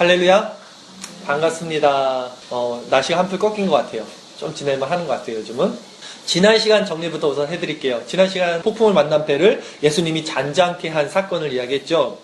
할렐루야. 반갑습니다. 어, 날씨가 한풀 꺾인 것 같아요. 좀 지낼만 하는 것 같아요, 요즘은. 지난 시간 정리부터 우선 해드릴게요. 지난 시간 폭풍을 만난 배를 예수님이 잔잔케 한 사건을 이야기했죠.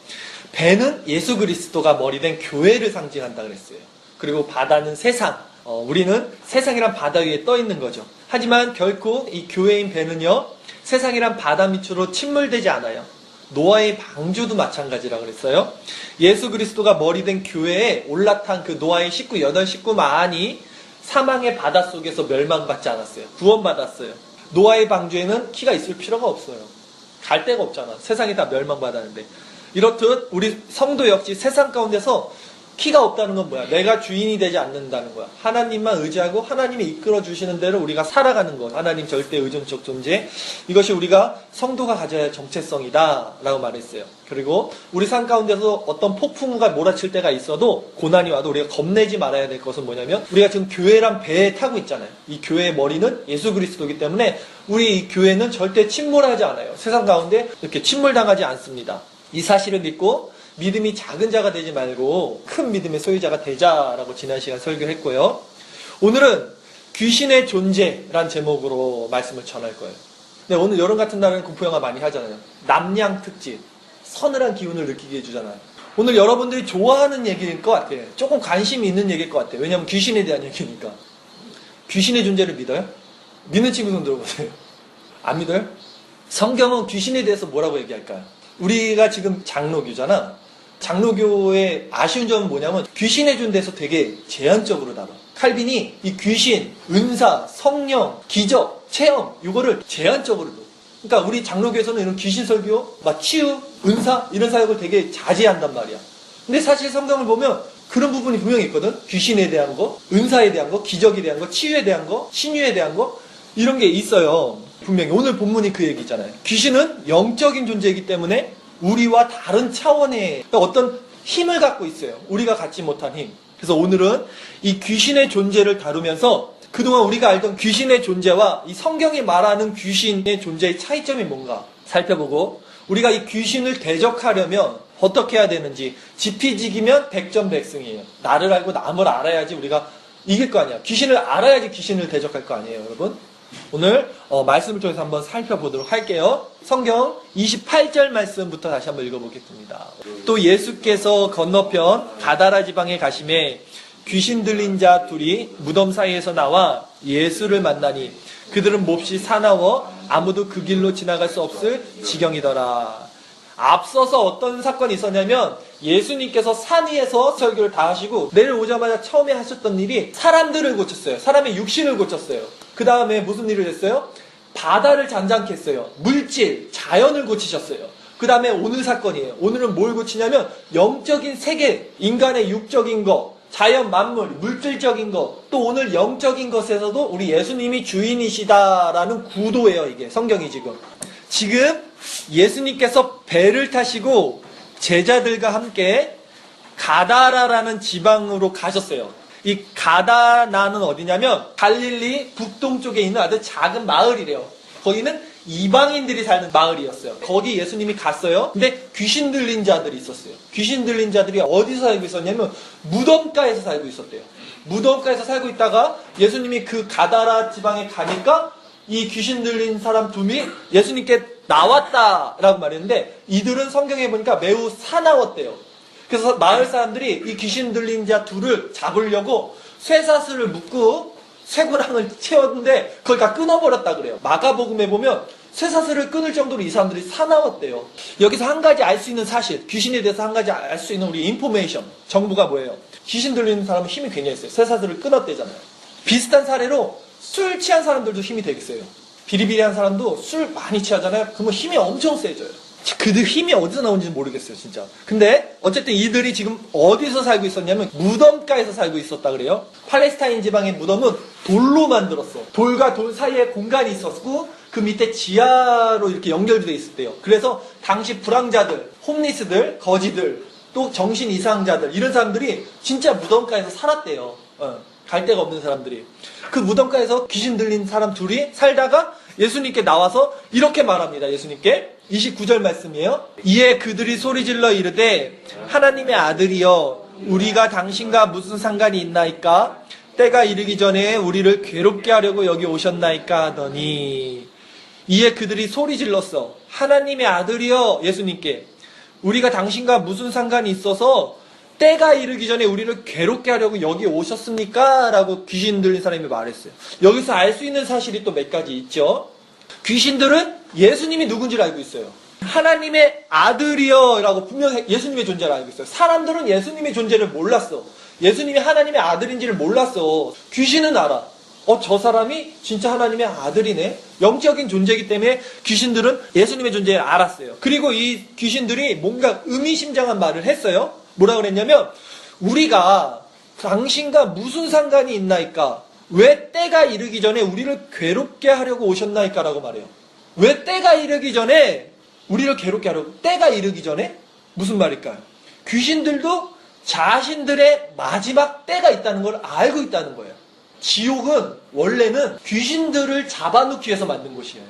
배는 예수 그리스도가 머리된 교회를 상징한다 그랬어요. 그리고 바다는 세상. 어, 우리는 세상이란 바다 위에 떠 있는 거죠. 하지만 결코 이 교회인 배는요, 세상이란 바다 밑으로 침몰되지 않아요. 노아의 방주도 마찬가지라 그랬어요. 예수 그리스도가 머리된 교회에 올라탄 그 노아의 식구, 여덟 식구만이 사망의 바다 속에서 멸망받지 않았어요. 구원받았어요. 노아의 방주에는 키가 있을 필요가 없어요. 갈 데가 없잖아. 세상이 다 멸망받았는데. 이렇듯 우리 성도 역시 세상 가운데서 키가 없다는 건 뭐야? 내가 주인이 되지 않는다는 거야. 하나님만 의지하고 하나님이 이끌어 주시는 대로 우리가 살아가는 것. 하나님 절대 의존적 존재. 이것이 우리가 성도가 가져야 할 정체성이다. 라고 말했어요. 그리고 우리 삶 가운데서 어떤 폭풍우가 몰아칠 때가 있어도 고난이 와도 우리가 겁내지 말아야 될 것은 뭐냐면 우리가 지금 교회란 배에 타고 있잖아요. 이 교회의 머리는 예수 그리스도이기 때문에 우리 이 교회는 절대 침몰하지 않아요. 세상 가운데 이렇게 침몰당하지 않습니다. 이 사실을 믿고 믿음이 작은 자가 되지 말고 큰 믿음의 소유자가 되자라고 지난 시간 설교했고요. 오늘은 귀신의 존재란 제목으로 말씀을 전할 거예요. 네, 오늘 여름 같은 날은 공포 영화 많이 하잖아요. 남양 특집. 서늘한 기운을 느끼게 해주잖아요. 오늘 여러분들이 좋아하는 얘기일 것 같아요. 조금 관심이 있는 얘기일 것 같아요. 왜냐하면 귀신에 대한 얘기니까. 귀신의 존재를 믿어요? 믿는 친구 손 들어보세요. 안 믿어요? 성경은 귀신에 대해서 뭐라고 얘기할까요? 우리가 지금 장로교잖아. 장로교의 아쉬운 점은 뭐냐면 귀신의 존재에서 되게 제한적으로 다뤄. 칼빈이 이 귀신, 은사, 성령, 기적, 체험 이거를 제한적으로 둬. 그러니까 우리 장로교에서는 이런 귀신 설교, 막 치유, 은사 이런 사역을 되게 자제한단 말이야. 근데 사실 성경을 보면 그런 부분이 분명히 있거든. 귀신에 대한 거, 은사에 대한 거, 기적에 대한 거, 치유에 대한 거, 신유에 대한 거 이런 게 있어요. 분명히 오늘 본문이 그 얘기잖아요. 귀신은 영적인 존재이기 때문에 우리와 다른 차원의 어떤 힘을 갖고 있어요. 우리가 갖지 못한 힘. 그래서 오늘은 이 귀신의 존재를 다루면서 그동안 우리가 알던 귀신의 존재와 이 성경이 말하는 귀신의 존재의 차이점이 뭔가 살펴보고 우리가 이 귀신을 대적하려면 어떻게 해야 되는지 지피지기면 백전백승이에요. 나를 알고 남을 알아야지 우리가 이길 거 아니야. 귀신을 알아야지 귀신을 대적할 거 아니에요, 여러분? 오늘 어, 말씀을 통해서 한번 살펴보도록 할게요. 성경 28절 말씀부터 다시 한번 읽어보겠습니다. 또 예수께서 건너편 가다라 지방에 가심에 귀신 들린 자 둘이 무덤 사이에서 나와 예수를 만나니 그들은 몹시 사나워 아무도 그 길로 지나갈 수 없을 지경이더라. 앞서서 어떤 사건이 있었냐면 예수님께서 산 위에서 설교를 다 하시고 내려오자마자 처음에 하셨던 일이 사람들을 고쳤어요. 사람의 육신을 고쳤어요. 그 다음에 무슨 일을 했어요? 바다를 잔잔케 했어요. 물질, 자연을 고치셨어요. 그 다음에 오늘 사건이에요. 오늘은 뭘 고치냐면 영적인 세계, 인간의 육적인 것, 자연 만물, 물질적인 것, 또 오늘 영적인 것에서도 우리 예수님이 주인이시다라는 구도예요, 이게. 성경이 지금. 지금 예수님께서 배를 타시고 제자들과 함께 가다라라는 지방으로 가셨어요. 이 가다나는 어디냐면 갈릴리 북동쪽에 있는 아주 작은 마을이래요. 거기는 이방인들이 사는 마을이었어요. 거기 예수님이 갔어요. 근데 귀신 들린 자들이 있었어요. 귀신 들린 자들이 어디서 살고 있었냐면 무덤가에서 살고 있었대요. 무덤가에서 살고 있다가 예수님이 그 가다라 지방에 가니까 이 귀신 들린 사람 둘이 예수님께 나왔다라고 말했는데 이들은 성경에 보니까 매우 사나웠대요. 그래서 마을 사람들이 이 귀신 들린 자 둘을 잡으려고 쇠사슬을 묶고 쇠고랑을 채웠는데 그걸 다 끊어버렸다 그래요. 마가복음에 보면 쇠사슬을 끊을 정도로 이 사람들이 사나웠대요. 여기서 한 가지 알 수 있는 사실, 귀신에 대해서 한 가지 알 수 있는 우리 인포메이션, 정보가 뭐예요? 귀신 들리는 사람은 힘이 굉장히 세요. 쇠사슬을 끊었대잖아요. 비슷한 사례로 술 취한 사람들도 힘이 되게 세요. 비리비리한 사람도 술 많이 취하잖아요. 그러면 힘이 엄청 세져요. 그들 힘이 어디서 나온지 모르겠어요, 진짜. 근데 어쨌든 이들이 지금 어디서 살고 있었냐면 무덤가에서 살고 있었다 그래요. 팔레스타인 지방의 무덤은 돌로 만들었어. 돌과 돌 사이에 공간이 있었고 그 밑에 지하로 이렇게 연결돼 있었대요. 그래서 당시 불황자들, 홈리스들, 거지들, 또 정신 이상자들 이런 사람들이 진짜 무덤가에서 살았대요. 어, 갈 데가 없는 사람들이. 그 무덤가에서 귀신 들린 사람 둘이 살다가 예수님께 나와서 이렇게 말합니다. 예수님께 29절 말씀이에요. 이에 그들이 소리질러 이르되 하나님의 아들이여 우리가 당신과 무슨 상관이 있나이까? 때가 이르기 전에 우리를 괴롭게 하려고 여기 오셨나이까 하더니 이에 그들이 소리 질렀어. 하나님의 아들이여 예수님께 우리가 당신과 무슨 상관이 있어서 때가 이르기 전에 우리를 괴롭게 하려고 여기 오셨습니까? 라고 귀신 들린 사람이 말했어요. 여기서 알 수 있는 사실이 또 몇 가지 있죠. 귀신들은 예수님이 누군지를 알고 있어요. 하나님의 아들이여 라고 분명히 예수님의 존재를 알고 있어요. 사람들은 예수님의 존재를 몰랐어. 예수님이 하나님의 아들인지를 몰랐어. 귀신은 알아. 어, 저 사람이 진짜 하나님의 아들이네? 영적인 존재이기 때문에 귀신들은 예수님의 존재를 알았어요. 그리고 이 귀신들이 뭔가 의미심장한 말을 했어요. 뭐라 그랬냐면, 우리가 당신과 무슨 상관이 있나이까? 왜 때가 이르기 전에 우리를 괴롭게 하려고 오셨나이까? 라고 말해요. 왜 때가 이르기 전에 우리를 괴롭게 하려고, 때가 이르기 전에? 무슨 말일까요? 귀신들도 자신들의 마지막 때가 있다는 걸 알고 있다는 거예요. 지옥은 원래는 귀신들을 잡아놓기 위해서 만든 곳이에요.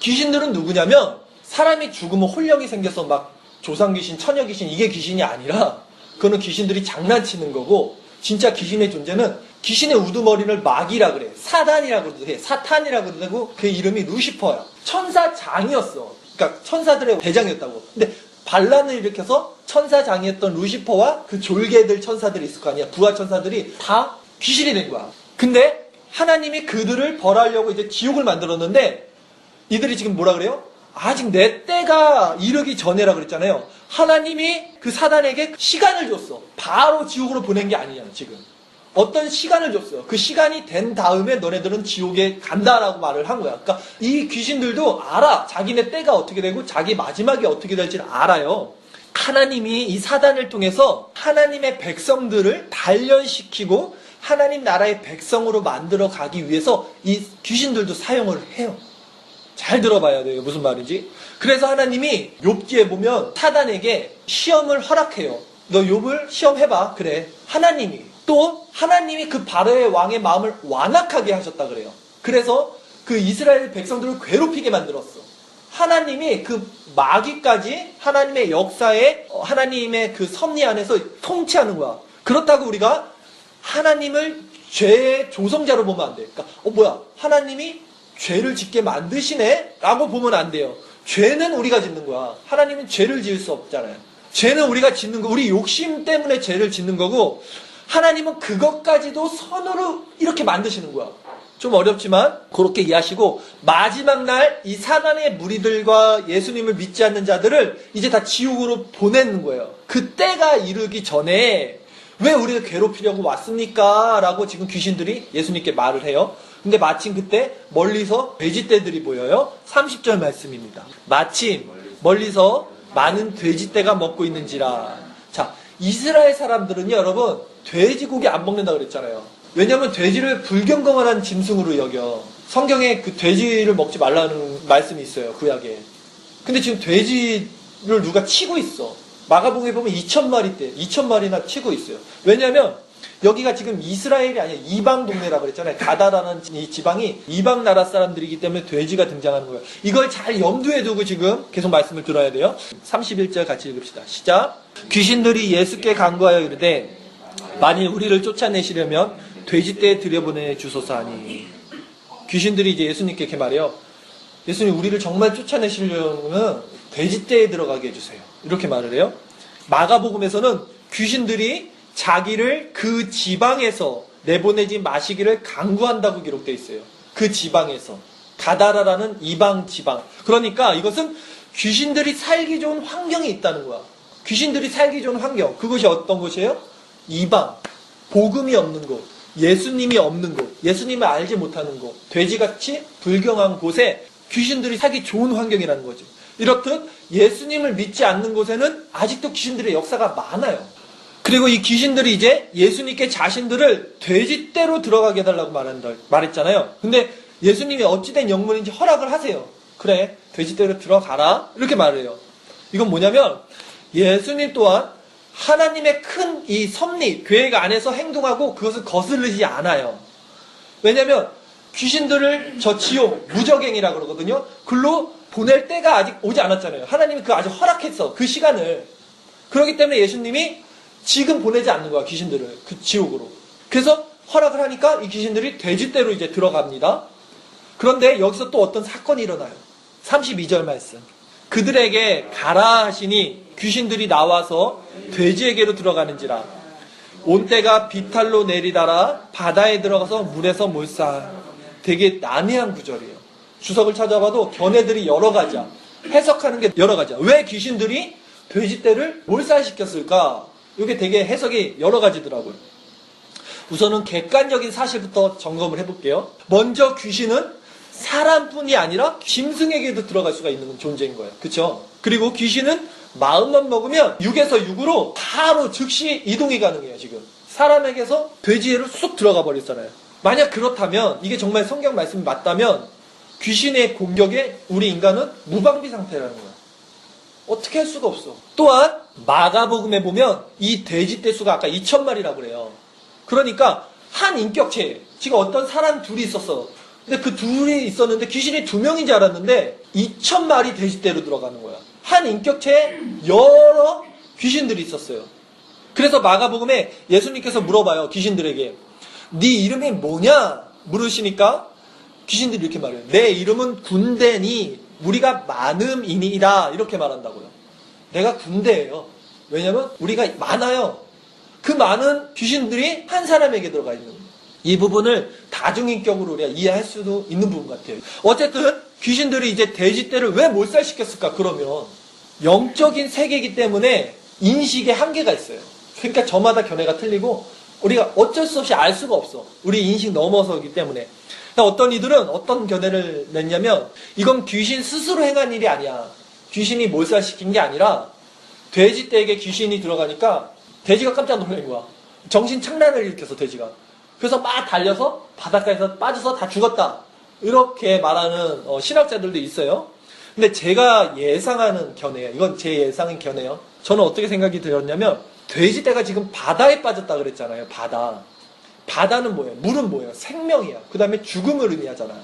귀신들은 누구냐면 사람이 죽으면 혼령이 생겨서 막 조상 귀신, 처녀 귀신 이게 귀신이 아니라 그거는 귀신들이 장난치는 거고 진짜 귀신의 존재는 귀신의 우두머리를 마귀라 그래. 사단이라 그러도 해. 사탄이라 그러도 되고 그 이름이 루시퍼야. 천사장이었어. 그러니까 천사들의 대장이었다고. 근데 반란을 일으켜서 천사장이었던 루시퍼와 그 졸개들 천사들이 있을 거 아니야. 부하 천사들이 다 귀신이 된 거야. 근데 하나님이 그들을 벌하려고 이제 지옥을 만들었는데 이들이 지금 뭐라 그래요? 아직 내 때가 이르기 전에라 그랬잖아요. 하나님이 그 사단에게 시간을 줬어. 바로 지옥으로 보낸 게 아니야, 지금. 어떤 시간을 줬어요. 그 시간이 된 다음에 너네들은 지옥에 간다라고 말을 한 거야. 그러니까 이 귀신들도 알아. 자기네 때가 어떻게 되고 자기 마지막이 어떻게 될지를 알아요. 하나님이 이 사단을 통해서 하나님의 백성들을 단련시키고 하나님 나라의 백성으로 만들어 가기 위해서 이 귀신들도 사용을 해요. 잘 들어봐야 돼요. 무슨 말인지. 그래서 하나님이 욥기에 보면 사단에게 시험을 허락해요. 너 욥을 시험해봐. 그래. 하나님이 또 하나님이 그 바로의 왕의 마음을 완악하게 하셨다 그래요. 그래서 그 이스라엘 백성들을 괴롭히게 만들었어. 하나님이 그 마귀까지 하나님의 역사에 어, 하나님의 그 섭리 안에서 통치하는 거야. 그렇다고 우리가 하나님을 죄의 조성자로 보면 안 돼. 그러니까 어 뭐야? 하나님이 죄를 짓게 만드시네? 라고 보면 안 돼요. 죄는 우리가 짓는 거야. 하나님은 죄를 지을 수 없잖아요. 죄는 우리가 짓는 거, 우리 욕심 때문에 죄를 짓는 거고, 하나님은 그것까지도 선으로 이렇게 만드시는 거야. 좀 어렵지만, 그렇게 이해하시고, 마지막 날 이 사단의 무리들과 예수님을 믿지 않는 자들을 이제 다 지옥으로 보내는 거예요. 그때가 이르기 전에, 왜 우리를 괴롭히려고 왔습니까? 라고 지금 귀신들이 예수님께 말을 해요. 근데 마침 그때 멀리서 돼지떼들이 보여요. 30절 말씀입니다. 마침 멀리서 많은 돼지떼가 먹고 있는지라. 자, 이스라엘 사람들은요, 여러분, 돼지고기 안 먹는다 그랬잖아요. 왜냐면 돼지를 불경건한 짐승으로 여겨. 성경에 그 돼지를 먹지 말라는 말씀이 있어요, 구약에. 근데 지금 돼지를 누가 치고 있어. 마가복음에 보면 2천 마리 때, 2천 마리나 치고 있어요. 왜냐면 여기가 지금 이스라엘이 아니라 이방 동네라고 그랬잖아요. 가다라는 이 지방이 이방 나라 사람들이기 때문에 돼지가 등장하는 거예요. 이걸 잘 염두에 두고 지금 계속 말씀을 들어야 돼요. 31절 같이 읽읍시다. 시작. 귀신들이 예수께 간구하여 이르되 만일 우리를 쫓아내시려면 돼지떼에 들여보내 주소서 하니 귀신들이 이제 예수님께 이렇게 말해요. 예수님 우리를 정말 쫓아내시려면 돼지떼에 들어가게 해주세요. 이렇게 말을 해요. 마가복음에서는 귀신들이 자기를 그 지방에서 내보내지 마시기를 강구한다고 기록되어 있어요. 그 지방에서. 가다라라는 이방 지방. 그러니까 이것은 귀신들이 살기 좋은 환경이 있다는 거야. 귀신들이 살기 좋은 환경. 그것이 어떤 곳이에요? 이방. 복음이 없는 곳. 예수님이 없는 곳. 예수님을 알지 못하는 곳. 돼지같이 불경한 곳에 귀신들이 살기 좋은 환경이라는 거죠. 이렇듯 예수님을 믿지 않는 곳에는 아직도 귀신들의 역사가 많아요. 그리고 이 귀신들이 이제 예수님께 자신들을 돼지떼로 들어가게 해달라고 말한다, 말했잖아요. 근데 예수님이 어찌된 영문인지 허락을 하세요. 그래, 돼지떼로 들어가라. 이렇게 말해요. 이건 뭐냐면 예수님 또한 하나님의 큰 이 섭리, 계획 안에서 행동하고 그것을 거스르지 않아요. 왜냐면 귀신들을 저 지옥, 무적행이라 그러거든요. 글로 보낼 때가 아직 오지 않았잖아요. 하나님이 그 아직 허락했어. 그 시간을. 그렇기 때문에 예수님이 지금 보내지 않는 거야 귀신들을 그 지옥으로. 그래서 허락을 하니까 이 귀신들이 돼지떼로 이제 들어갑니다. 그런데 여기서 또 어떤 사건이 일어나요. 32절 말씀. 그들에게 가라 하시니 귀신들이 나와서 돼지에게로 들어가는지라. 온 때가 비탈로 내리다라 바다에 들어가서 물에서 몰사. 되게 난해한 구절이에요. 주석을 찾아봐도 견해들이 여러 가지야. 해석하는 게 여러 가지야. 왜 귀신들이 돼지떼를 몰살시켰을까? 이게 되게 해석이 여러 가지더라고요. 우선은 객관적인 사실부터 점검을 해볼게요. 먼저 귀신은 사람뿐이 아니라 짐승에게도 들어갈 수가 있는 존재인 거예요. 그쵸? 그리고 귀신은 마음만 먹으면 6에서 6으로 바로 즉시 이동이 가능해요, 지금. 사람에게서 돼지에로 쑥 들어가 버렸잖아요. 만약 그렇다면, 이게 정말 성경 말씀이 맞다면, 귀신의 공격에 우리 인간은 무방비 상태라는 거야. 어떻게 할 수가 없어. 또한, 마가복음에 보면, 이 돼지 떼 수가 아까 2천마리라고 그래요. 그러니까, 한 인격체, 지금 어떤 사람 둘이 있었어. 근데 그 둘이 있었는데 귀신이 두 명인지 알았는데 2천 마리 돼지 떼로 들어가는 거야. 한 인격체에 여러 귀신들이 있었어요. 그래서 마가복음에 예수님께서 물어봐요. 귀신들에게 네 이름이 뭐냐 물으시니까 귀신들이 이렇게 말해요. 내 이름은 군대니 우리가 많음이니이다 이렇게 말한다고요. 내가 군대예요. 왜냐면 우리가 많아요. 그 많은 귀신들이 한 사람에게 들어가 있는 거예요. 이 부분을 다중인격으로 우리가 이해할 수도 있는 부분 같아요. 어쨌든 귀신들이 이제 돼지떼를 왜 몰살시켰을까? 그러면 영적인 세계이기 때문에 인식에 한계가 있어요. 그러니까 저마다 견해가 틀리고 우리가 어쩔 수 없이 알 수가 없어. 우리 인식 넘어서기 때문에. 그러니까 어떤 이들은 어떤 견해를 냈냐면 이건 귀신 스스로 행한 일이 아니야. 귀신이 몰살시킨 게 아니라 돼지 떼에게 귀신이 들어가니까 돼지가 깜짝 놀란 거야. 정신 착란을 일으켜서 돼지가. 그래서 막 달려서 바닷가에서 빠져서 다 죽었다. 이렇게 말하는 어, 신학자들도 있어요. 근데 제가 예상하는 견해예요. 이건 제 예상인 견해예요. 저는 어떻게 생각이 들었냐면 돼지떼가 지금 바다에 빠졌다 그랬잖아요. 바다. 바다는 뭐예요? 물은 뭐예요? 생명이야. 그 다음에 죽음을 의미하잖아.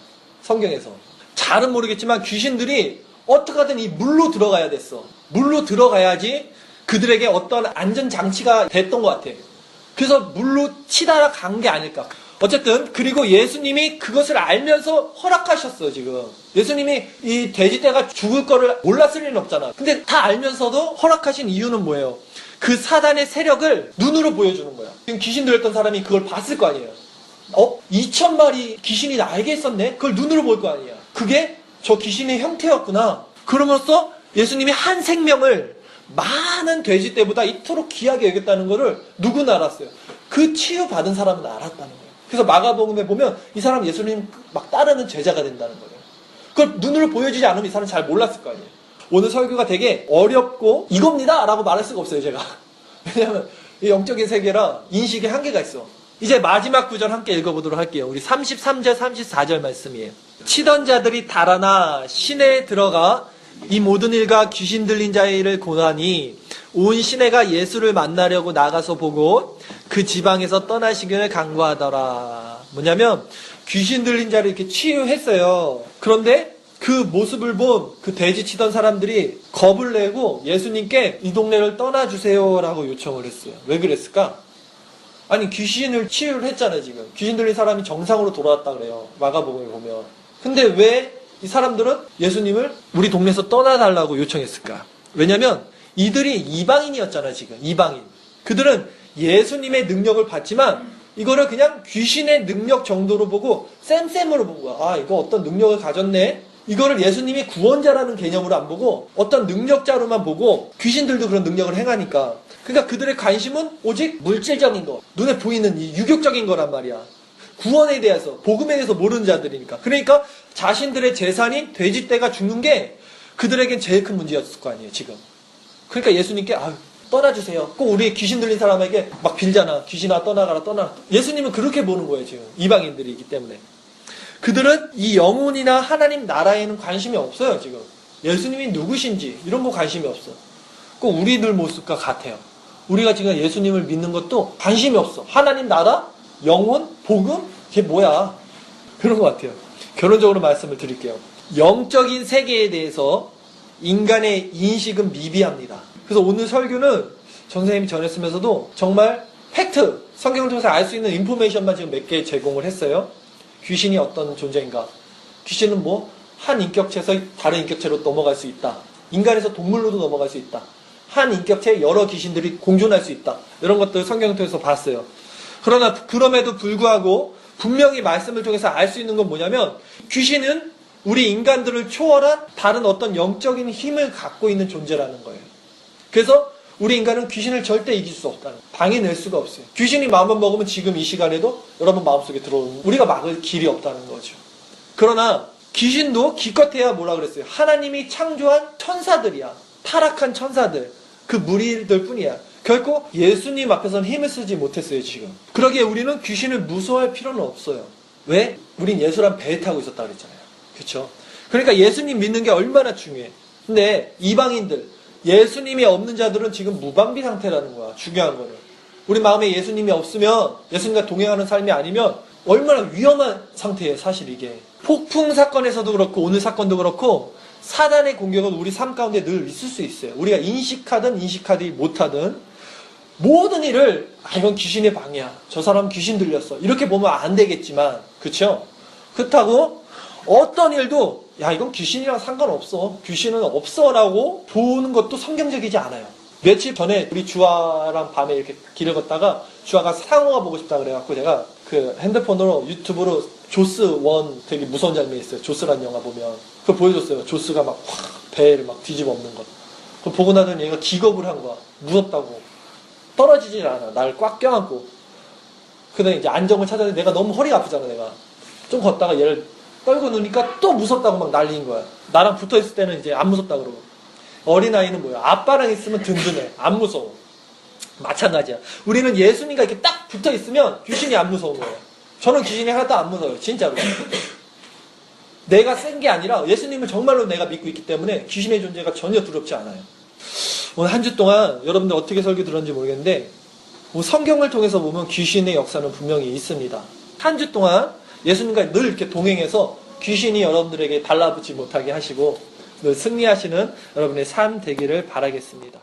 성경에서. 잘은 모르겠지만 귀신들이 어떻게든 이 물로 들어가야 됐어. 물로 들어가야지 그들에게 어떤 안전장치가 됐던 것 같아. 그래서 물로 치다가 간게 아닐까. 어쨌든 그리고 예수님이 그것을 알면서 허락하셨어요 지금. 예수님이 이 돼지떼가 죽을 거를 몰랐을 리는 없잖아. 근데 다 알면서도 허락하신 이유는 뭐예요? 그 사단의 세력을 눈으로 보여주는 거야. 지금 귀신 들렸던 사람이 그걸 봤을 거 아니에요. 어? 2천 마리 귀신이 나에게 있었네? 그걸 눈으로 볼 거 아니야. 그게 저 귀신의 형태였구나. 그러면서 예수님이 한 생명을 많은 돼지 때보다 이토록 귀하게 여겼다는 것을 누구나 알았어요. 그 치유받은 사람은 알았다는 거예요. 그래서 마가복음에 보면 이 사람 예수님 막 따르는 제자가 된다는 거예요. 그걸 눈으로 보여주지 않으면 이 사람 잘 몰랐을 거 아니에요. 오늘 설교가 되게 어렵고 이겁니다 라고 말할 수가 없어요 제가. 왜냐하면 이 영적인 세계라 인식에 한계가 있어. 이제 마지막 구절 함께 읽어보도록 할게요. 우리 33절 34절 말씀이에요. 치던 자들이 달아나 시내에 들어가 이 모든 일과 귀신 들린 자의 일을 고하니 온 시내가 예수를 만나려고 나가서 보고 그 지방에서 떠나시기를 강구하더라. 뭐냐면 귀신 들린 자를 이렇게 치유했어요. 그런데 그 모습을 본 그 돼지 치던 사람들이 겁을 내고 예수님께 이 동네를 떠나주세요라고 요청을 했어요. 왜 그랬을까? 아니 귀신을 치유를 했잖아요 지금. 귀신 들린 사람이 정상으로 돌아왔다 그래요. 마가복음에 보면. 근데 왜 이 사람들은 예수님을 우리 동네에서 떠나달라고 요청했을까? 왜냐면 이들이 이방인이었잖아, 지금. 이방인. 그들은 예수님의 능력을 받지만 이거를 그냥 귀신의 능력 정도로 보고 쌤쌤으로 본 거야. 아, 이거 어떤 능력을 가졌네? 이거를 예수님이 구원자라는 개념으로 안 보고 어떤 능력자로만 보고 귀신들도 그런 능력을 행하니까. 그러니까 그들의 관심은 오직 물질적인 거, 눈에 보이는 이 유격적인 거란 말이야. 구원에 대해서, 복음에 대해서 모르는 자들이니까. 그러니까 자신들의 재산인 돼지떼가 죽는 게 그들에겐 제일 큰 문제였을 거 아니에요, 지금. 그러니까 예수님께, 아유, 떠나주세요. 꼭 우리 귀신 들린 사람에게 막 빌잖아. 귀신아, 떠나가라, 떠나라. 예수님은 그렇게 보는 거예요, 지금. 이방인들이기 때문에. 그들은 이 영혼이나 하나님 나라에는 관심이 없어요, 지금. 예수님이 누구신지, 이런 거 관심이 없어. 꼭 우리들 모습과 같아요. 우리가 지금 예수님을 믿는 것도 관심이 없어. 하나님 나라, 영혼, 복음, 이게 뭐야? 그런 것 같아요. 결론적으로 말씀을 드릴게요. 영적인 세계에 대해서 인간의 인식은 미비합니다. 그래서 오늘 설교는 정 선생님이 전했으면서도 정말 팩트, 성경을 통해서 알 수 있는 인포메이션만 지금 몇 개 제공을 했어요. 귀신이 어떤 존재인가? 귀신은 뭐, 한 인격체에서 다른 인격체로 넘어갈 수 있다. 인간에서 동물로도 넘어갈 수 있다. 한 인격체에 여러 귀신들이 공존할 수 있다. 이런 것들 성경을 통해서 봤어요. 그러나 그럼에도 불구하고 분명히 말씀을 통해서 알 수 있는 건 뭐냐면 귀신은 우리 인간들을 초월한 다른 어떤 영적인 힘을 갖고 있는 존재라는 거예요. 그래서 우리 인간은 귀신을 절대 이길 수 없다는 거예요. 방해낼 수가 없어요. 귀신이 마음만 먹으면 지금 이 시간에도 여러분 마음속에 들어오는 우리가 막을 길이 없다는 거죠. 그러나 귀신도 기껏해야 뭐라 그랬어요? 하나님이 창조한 천사들이야. 타락한 천사들. 그 무리들 뿐이야. 결코 예수님 앞에서는 힘을 쓰지 못했어요, 지금. 그러기에 우리는 귀신을 무서워할 필요는 없어요. 왜? 우린 예수란 배에 타고 있었다 그랬잖아요. 그쵸? 그러니까 예수님 믿는 게 얼마나 중요해. 근데 이방인들, 예수님이 없는 자들은 지금 무방비 상태라는 거야. 중요한 거는. 우리 마음에 예수님이 없으면, 예수님과 동행하는 삶이 아니면, 얼마나 위험한 상태예요, 사실 이게. 폭풍 사건에서도 그렇고, 오늘 사건도 그렇고, 사단의 공격은 우리 삶 가운데 늘 있을 수 있어요. 우리가 인식하든 인식하지 못하든, 모든 일을, 아, 이건 귀신의 방이야. 저 사람 귀신 들렸어. 이렇게 보면 안 되겠지만, 그쵸? 그렇다고, 어떤 일도, 야, 이건 귀신이랑 상관없어. 귀신은 없어라고 보는 것도 성경적이지 않아요. 며칠 전에 우리 주아랑 밤에 이렇게 길을 걷다가 주아가 상어가 보고 싶다 그래갖고 제가 그 핸드폰으로 유튜브로 조스 원 되게 무서운 장면이 있어요. 조스란 영화 보면. 그거 보여줬어요. 조스가 막 확 배를 막 뒤집어 엎는 거. 그거 보고 나더니 얘가 기겁을 한 거야. 무섭다고. 떨어지질 않아. 날 꽉 껴안고. 그다음에 이제 안정을 찾았는데 내가 너무 허리가 아프잖아, 내가. 좀 걷다가 얘를 떨고 누니까 또 무섭다고 막 난리인 거야. 나랑 붙어 있을 때는 이제 안 무섭다 그러고. 어린아이는 뭐야? 아빠랑 있으면 든든해. 안 무서워. 마찬가지야. 우리는 예수님과 이렇게 딱 붙어 있으면 귀신이 안 무서운 거예요. 저는 귀신이 하나도 안 무서워요. 진짜로. 내가 센 게 아니라 예수님을 정말로 내가 믿고 있기 때문에 귀신의 존재가 전혀 두렵지 않아요. 오늘 한 주 동안 여러분들 어떻게 설교 들었는지 모르겠는데 뭐 성경을 통해서 보면 귀신의 역사는 분명히 있습니다. 한 주 동안 예수님과 늘 이렇게 동행해서 귀신이 여러분들에게 달라붙지 못하게 하시고 늘 승리하시는 여러분의 삶 되기를 바라겠습니다.